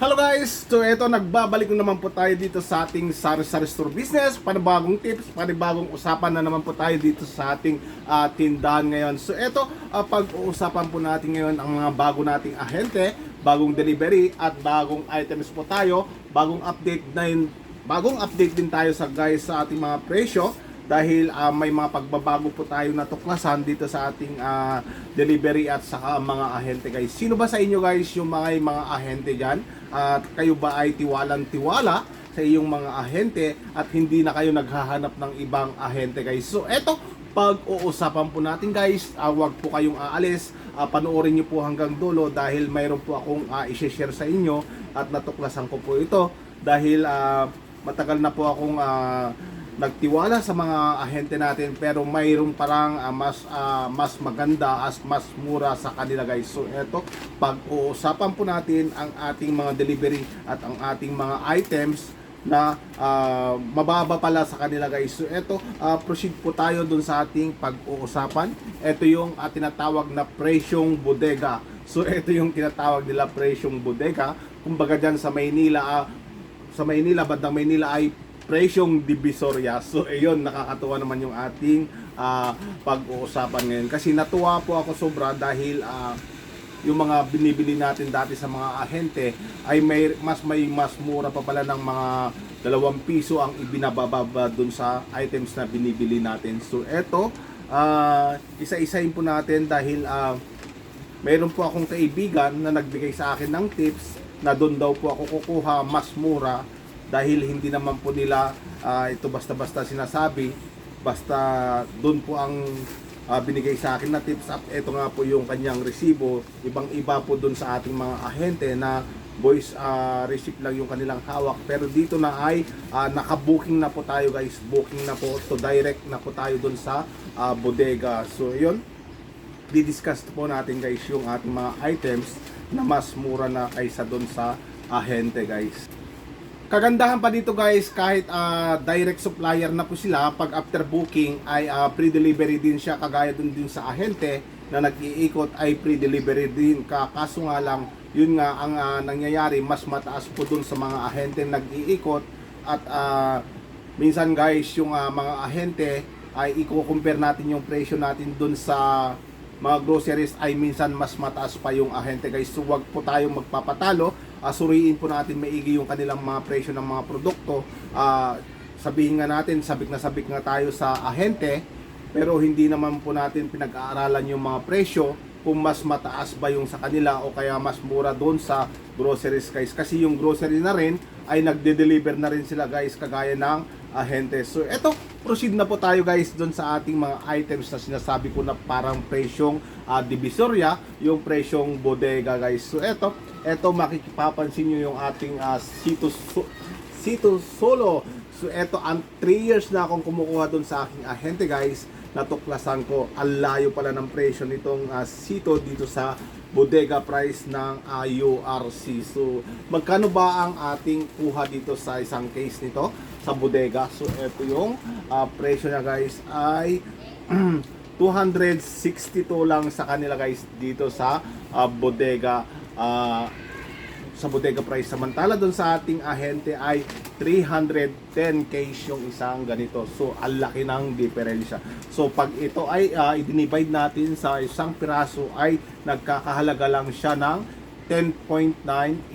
Hello guys! So eto, nagbabalik na naman po tayo dito sa ating Sari-Sari Store Business. Panibagong tips, panibagong usapan na naman po tayo dito sa ating ah, tindahan ngayon. So eto, ah, pag-uusapan po natin ngayon ang mga bago nating ahente, bagong delivery at bagong items po tayo, bagong update na yun, bagong update din tayo sa guys sa ating mga presyo dahil ah, may mga pagbabago po tayo na tuklasan dito sa ating ah, delivery at saka mga ahente guys. Sino ba sa inyo guys yung mga mga ahente dyan? At kayo ba ay tiwalang tiwala sa iyong mga ahente at hindi na kayo naghahanap ng ibang ahente guys. So eto, pag-uusapan po natin guys, ah, wag po kayong aalis, Ah, panoorin niyo po hanggang dulo dahil mayroon po akong uh, i-share sa inyo at natuklasan ko po ito dahil ah, matagal na po akong ah, nagtiwala sa mga ahente natin pero mayroong parang ah, mas ah, mas maganda as mas mura sa kanila guys. So eto, pag-uusapan po natin ang ating mga delivery at ang ating mga items na ah, mababa pala sa kanila guys. So eto, ah, proceed po tayo dun sa ating pag-uusapan. Ito yung ah, tinatawag na presyong bodega. So ito yung tinatawag nila presyong bodega. Kumbaga dyan sa Maynila, ah, sa Maynila, bandang Maynila ay presyong divisoria. So ayun, nakakatuwa naman yung ating ah, pag-uusapan ngayon. Kasi natuwa po ako sobra dahil ah, yung mga binibili natin dati sa mga ahente ay may mas may mas mura pa pala ng mga dalawang piso ang ibinabababa dun sa items na binibili natin. So eto, ah, isa-isahin po natin dahil ah, mayroon po akong kaibigan na nagbigay sa akin ng tips na doon daw po ako kukuha mas mura dahil hindi naman po nila ah, ito basta-basta sinasabi basta doon po ang ah, binigay sa akin na tips at ito nga po yung kanyang resibo. Ibang iba po doon sa ating mga ahente na voice ah, receipt lang yung kanilang hawak. Pero dito na ay ah, naka-booking na po tayo guys. Booking na po to direct na po tayo doon sa ah, bodega. So yun. Didiscuss po natin guys yung ating mga items na mas mura na kaysa doon sa ahente guys. Kagandahan pa dito guys kahit ah, direct supplier na po sila pag after booking ay ah, pre-delivery din siya kagaya dun din sa ahente na nag-iikot ay pre-delivery din ka kaso nga lang yun nga ang ah, nangyayari mas mataas po dun sa mga ahente nag-iikot at ah, minsan guys yung ah, mga ahente ay i-compare natin yung presyo natin dun sa mga groceries ay minsan mas mataas pa yung ahente guys. So wag po tayong magpapatalo. Ah, suriin po natin maigi yung kanilang mga presyo ng mga produkto. Ah, sabihin nga natin, sabik na sabik nga tayo sa ahente, pero hindi naman po natin pinag-aaralan yung mga presyo kung mas mataas ba yung sa kanila o kaya mas mura doon sa groceries guys. Kasi yung grocery na rin ay nagde-deliver na rin sila guys kagaya ng ahente. So eto, proceed na po tayo guys doon sa ating mga items na sinasabi ko na parang presyong ah, divisoria, yung presyong bodega guys. So eto, eto makikipapansin nyo yung ating uh, Sito, So- Sito Solo. So eto, ang 3 years na akong kumukuha doon sa aking ahente guys. Natuklasan ko, ang layo pala ng presyo nitong ah, Sito dito sa bodega price ng ah, URC. So, magkano ba ang ating kuha dito sa isang case nito sa bodega? So, ito yung ah, presyo niya guys ay 262 lang sa kanila guys dito sa ah, bodega ah, sa bodega price. Samantala doon sa ating ahente ay 310 case yung isang ganito. So ang laki ng diferensya. So pag ito ay uh, i-divide natin sa isang piraso ay nagkakahalaga lang siya ng 10.9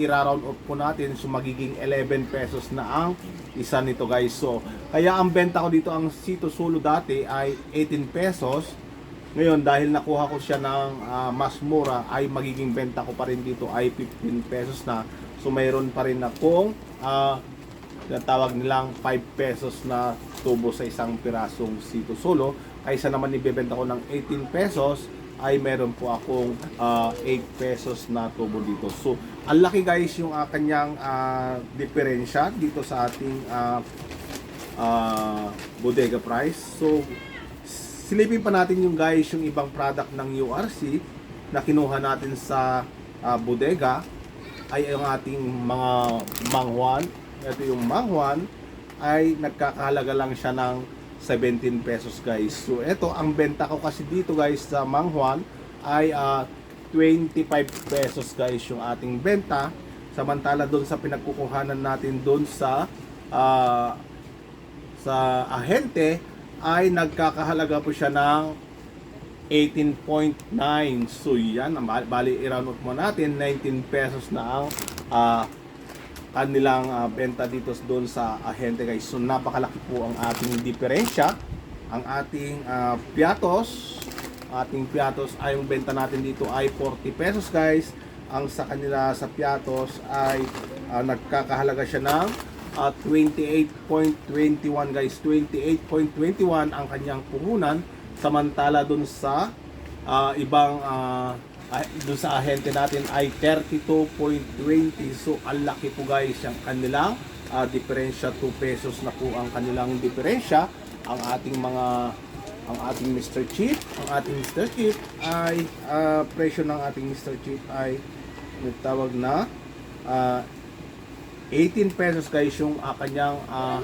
ira-round off po natin. So magiging 11 pesos na ang isa nito guys. So kaya ang benta ko dito ang Sito Solo dati ay 18 pesos ngayon, dahil nakuha ko siya ng ah, mas mura, ay magiging benta ko pa rin dito ay 15 pesos na. So, mayroon pa rin akong uh, tawag nilang 5 pesos na tubo sa isang pirasong sito solo. Kaysa naman ibebenta ko ng 18 pesos, ay meron po akong ah, 8 pesos na tubo dito. So, ang laki guys yung ah, kanyang ah, diferensya dito sa ating ah, ah, bodega price. So, silipin pa natin yung guys yung ibang product ng URC na kinuha natin sa ah, bodega. Ay ang ating mga mangwan. Ito yung mangwan ay nagkakahalaga lang siya ng 17 pesos guys. So ito ang benta ko kasi dito guys sa mangwan ay ah, 25 pesos guys yung ating benta. Samantala doon sa pinagkukuhanan natin doon sa ah, sa ahente ay nagkakahalaga po siya ng 18.9. So yan, bali- i-round up mo natin 19 pesos na ang ah, kanilang ah, benta dito doon sa ahente guys. So napakalaki po ang ating diferensya. Ang ating ah, piatos, ating piatos ay yung benta natin dito ay 40 pesos guys. Ang sa kanila sa piatos ay ah, nagkakahalaga siya ng ah, 28.21 guys. 28.21 ang kanyang puhunan samantala doon sa ah, ibang ah, doon sa ahente natin ay 32.20 so ang laki po guys yung kanilang ah, diferensya 2 pesos na po ang kanilang diferensya ang ating mga ang ating Mr. Chip ang ating Mr. Chip ay ah, presyo ng ating Mr. Chip ay nagtawag na ah, 18 pesos guys yung ah, kanyang ah,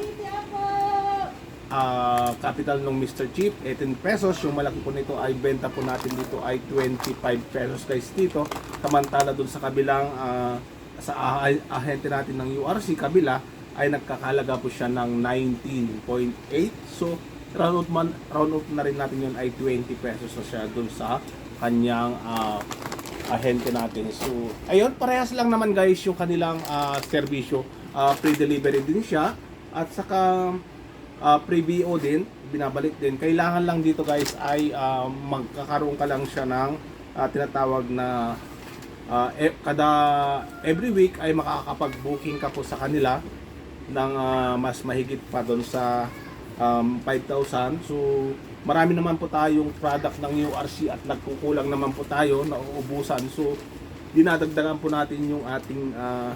ah, capital ng Mr. Chip 18 pesos yung malaki po nito ay benta po natin dito ay 25 pesos guys dito samantala dun sa kabilang ah, sa ah- ahente natin ng URC kabila ay nagkakalaga po siya ng 19.8 so round up, man, round up na rin natin yun ay 20 pesos na siya dun sa kanyang ah, ahente natin. So, ayun, parehas lang naman guys yung kanilang ah, serbisyo. Ah, pre-delivery din siya. At saka ah, pre-BO din, binabalik din. Kailangan lang dito guys ay ah, magkakaroon ka lang siya ng ah, tinatawag na ah, e- kada every week ay makakapag-booking ka po sa kanila ng ah, mas mahigit pa doon sa um, 5,000. So, marami naman po tayong product ng URC at nagkukulang naman po tayo, nauubusan. So, dinadagdagan po natin yung ating ah,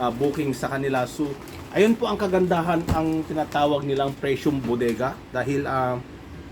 ah, booking sa kanila. So, ayun po ang kagandahan ang tinatawag nilang presyong bodega dahil ah,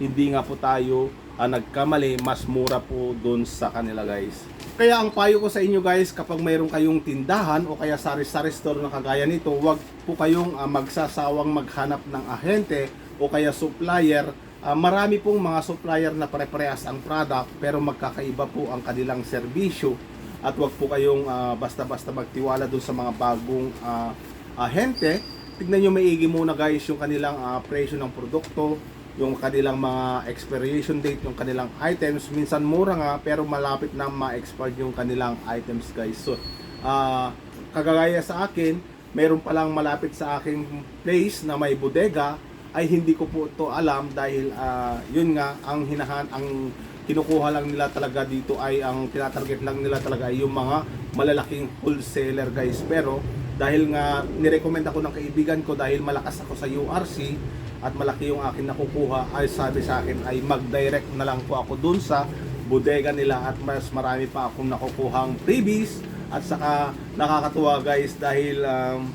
hindi nga po tayo ah, nagkamali, mas mura po doon sa kanila guys. Kaya ang payo ko sa inyo guys, kapag mayroon kayong tindahan o kaya sari-sari store na kagaya nito, huwag po kayong ah, magsasawang maghanap ng ahente o kaya supplier. Ah, marami pong mga supplier na pare-parehas ang product pero magkakaiba po ang kanilang serbisyo at huwag po kayong ah, basta-basta magtiwala dun sa mga bagong ah, ahente. Tignan nyo maigi muna guys yung kanilang ah, presyo ng produkto, yung kanilang mga expiration date, yung kanilang items. Minsan mura nga pero malapit na ma-expire yung kanilang items guys. So, ah, kagaya sa akin, mayroon palang malapit sa aking place na may bodega ay hindi ko po to alam dahil ah, yun nga ang hinahan ang kinukuha lang nila talaga dito ay ang tinatarget lang nila talaga ay yung mga malalaking wholesaler guys pero dahil nga nirecommend ako ng kaibigan ko dahil malakas ako sa URC at malaki yung akin nakukuha ay sabi sa akin ay mag-direct na lang po ako dun sa bodega nila at mas marami pa akong nakukuhang freebies at saka nakakatuwa guys dahil um,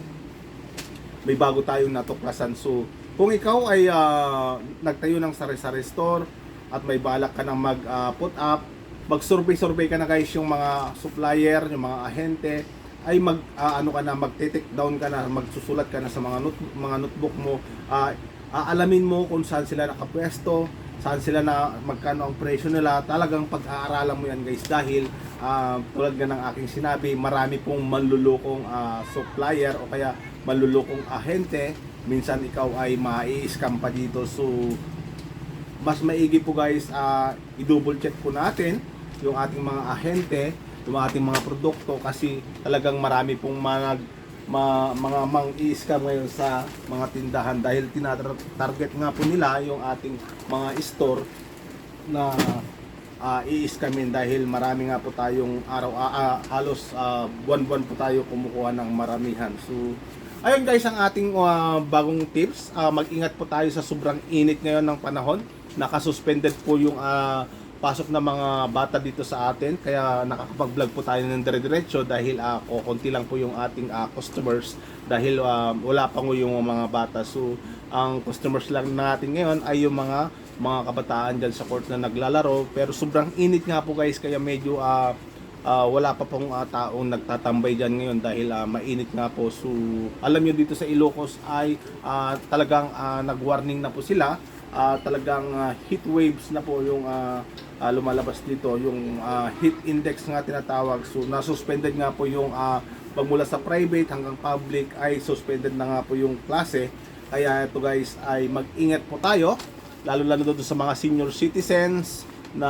may bago tayong natuklasan. So, kung ikaw ay ah, nagtayo ng sari-sari store at may balak ka nang mag-put up, mag-survey-survey ka na guys yung mga supplier, yung mga ahente, ay mag ah, ano ka na magte-take down ka na, magsusulat ka na sa mga note, mga notebook mo. Ah, aalamin mo kung saan sila nakapwesto, saan sila na magkano ang presyo nila. Talagang pag-aaralan mo yan guys dahil ah, tulad nga ng aking sinabi, marami pong manlulukong ah, supplier o kaya manlulukong ahente minsan ikaw ay mai-scam pa dito so mas maigi po guys ah, i-double check po natin yung ating mga ahente yung ating mga produkto kasi talagang marami pong mga ma, mga mang i-scam ngayon sa mga tindahan dahil tinatarget nga po nila yung ating mga store na ah, i-scamin dahil marami nga po tayong araw ah, ah, halos ah, buwan-buwan po tayo kumukuha ng maramihan. So Ayun guys, ang ating uh, bagong tips. Uh, mag-ingat po tayo sa sobrang init ngayon ng panahon. Nakasuspended po yung uh, pasok ng mga bata dito sa atin. Kaya nakakapag-vlog po tayo ng dire-diretso dahil uh, konti lang po yung ating uh, customers. Dahil uh, wala pa po yung mga bata. So, ang customers lang natin ngayon ay yung mga mga kabataan dyan sa court na naglalaro. Pero sobrang init nga po guys, kaya medyo uh, Ah, wala pa pong ah, taong nagtatambay dyan ngayon dahil ah, mainit nga po. So, alam nyo dito sa Ilocos ay ah, talagang ah, nag-warning na po sila. Ah, talagang ah, heat waves na po yung ah, ah, lumalabas dito. Yung ah, heat index nga tinatawag. So, nasuspended nga po yung ah, magmula sa private hanggang public ay suspended na nga po yung klase. Kaya ito guys ay mag-ingat po tayo lalo-lalo doon sa mga senior citizens na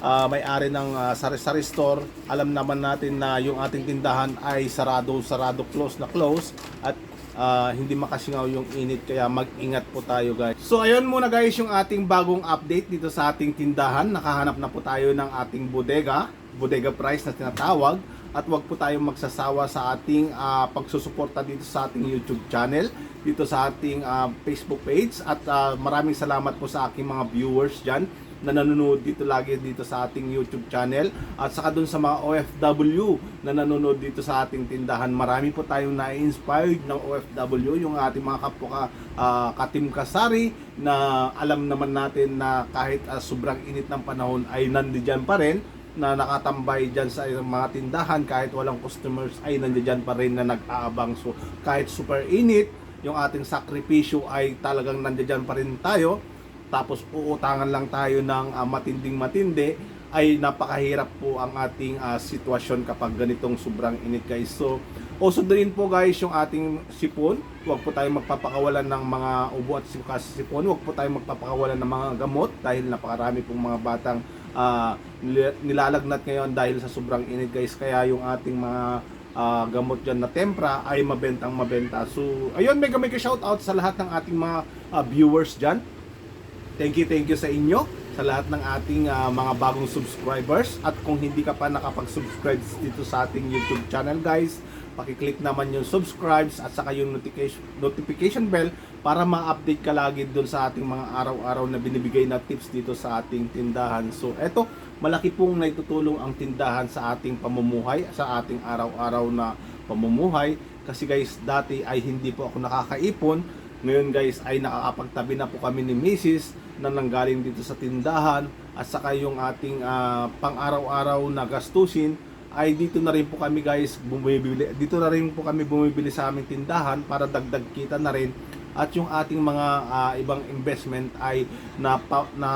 ah, may-ari ng ah, sari-sari store. Alam naman natin na yung ating tindahan ay sarado, sarado, close na close at ah, hindi makasingaw yung init kaya mag-ingat po tayo guys. So ayun muna guys yung ating bagong update dito sa ating tindahan. Nakahanap na po tayo ng ating bodega, bodega price na tinatawag at wag po tayong magsasawa sa ating ah, pagsusuporta dito sa ating YouTube channel, dito sa ating ah, Facebook page at ah, maraming salamat po sa aking mga viewers dyan na nanonood dito lagi dito sa ating YouTube channel at saka dun sa mga OFW na nanonood dito sa ating tindahan. Marami po tayong na-inspired ng OFW, yung ating mga kapwa uh, katim kasari na alam naman natin na kahit ah, sobrang init ng panahon ay nandiyan pa rin na nakatambay dyan sa mga tindahan kahit walang customers ay nandiyan pa rin na nag-aabang so kahit super init yung ating sakripisyo ay talagang nandiyan pa rin tayo tapos uutangan lang tayo ng ah, matinding matindi ay napakahirap po ang ating ah, sitwasyon kapag ganitong sobrang init guys. So, also din po guys yung ating sipon. Huwag po tayong magpapakawalan ng mga ubo at sipon. Huwag po tayong magpapakawalan ng mga gamot dahil napakarami pong mga batang nil- nilalagnat ngayon dahil sa sobrang init guys. Kaya yung ating mga ah, gamot dyan na tempra ay mabentang mabenta. So, ayun, mega mega shout out sa lahat ng ating mga ah, viewers dyan. Thank you, thank you sa inyo sa lahat ng ating ah, mga bagong subscribers. At kung hindi ka pa nakapag-subscribe dito sa ating YouTube channel guys, paki-click naman yung subscribes at saka yung notification notification bell para ma-update ka lagi doon sa ating mga araw-araw na binibigay na tips dito sa ating tindahan. So, eto, malaki pong naitutulong ang tindahan sa ating pamumuhay, sa ating araw-araw na pamumuhay. Kasi guys, dati ay hindi po ako nakakaipon ngayon guys ay nakakapagtabi na po kami ni Mrs. na nanggaling dito sa tindahan at saka yung ating ah, pang-araw-araw na gastusin ay dito na rin po kami guys bumibili dito na rin po kami bumibili sa aming tindahan para dagdag kita na rin at yung ating mga ah, ibang investment ay na, na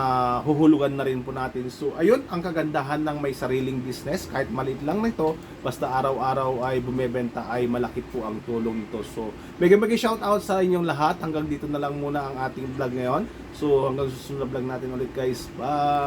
huhulugan na rin po natin. So ayun ang kagandahan ng may sariling business kahit maliit lang nito basta araw-araw ay bumebenta ay malaki po ang tulong nito. So mega mega shout out sa inyong lahat. Hanggang dito na lang muna ang ating vlog ngayon. So hanggang susunod na vlog natin ulit guys. Bye!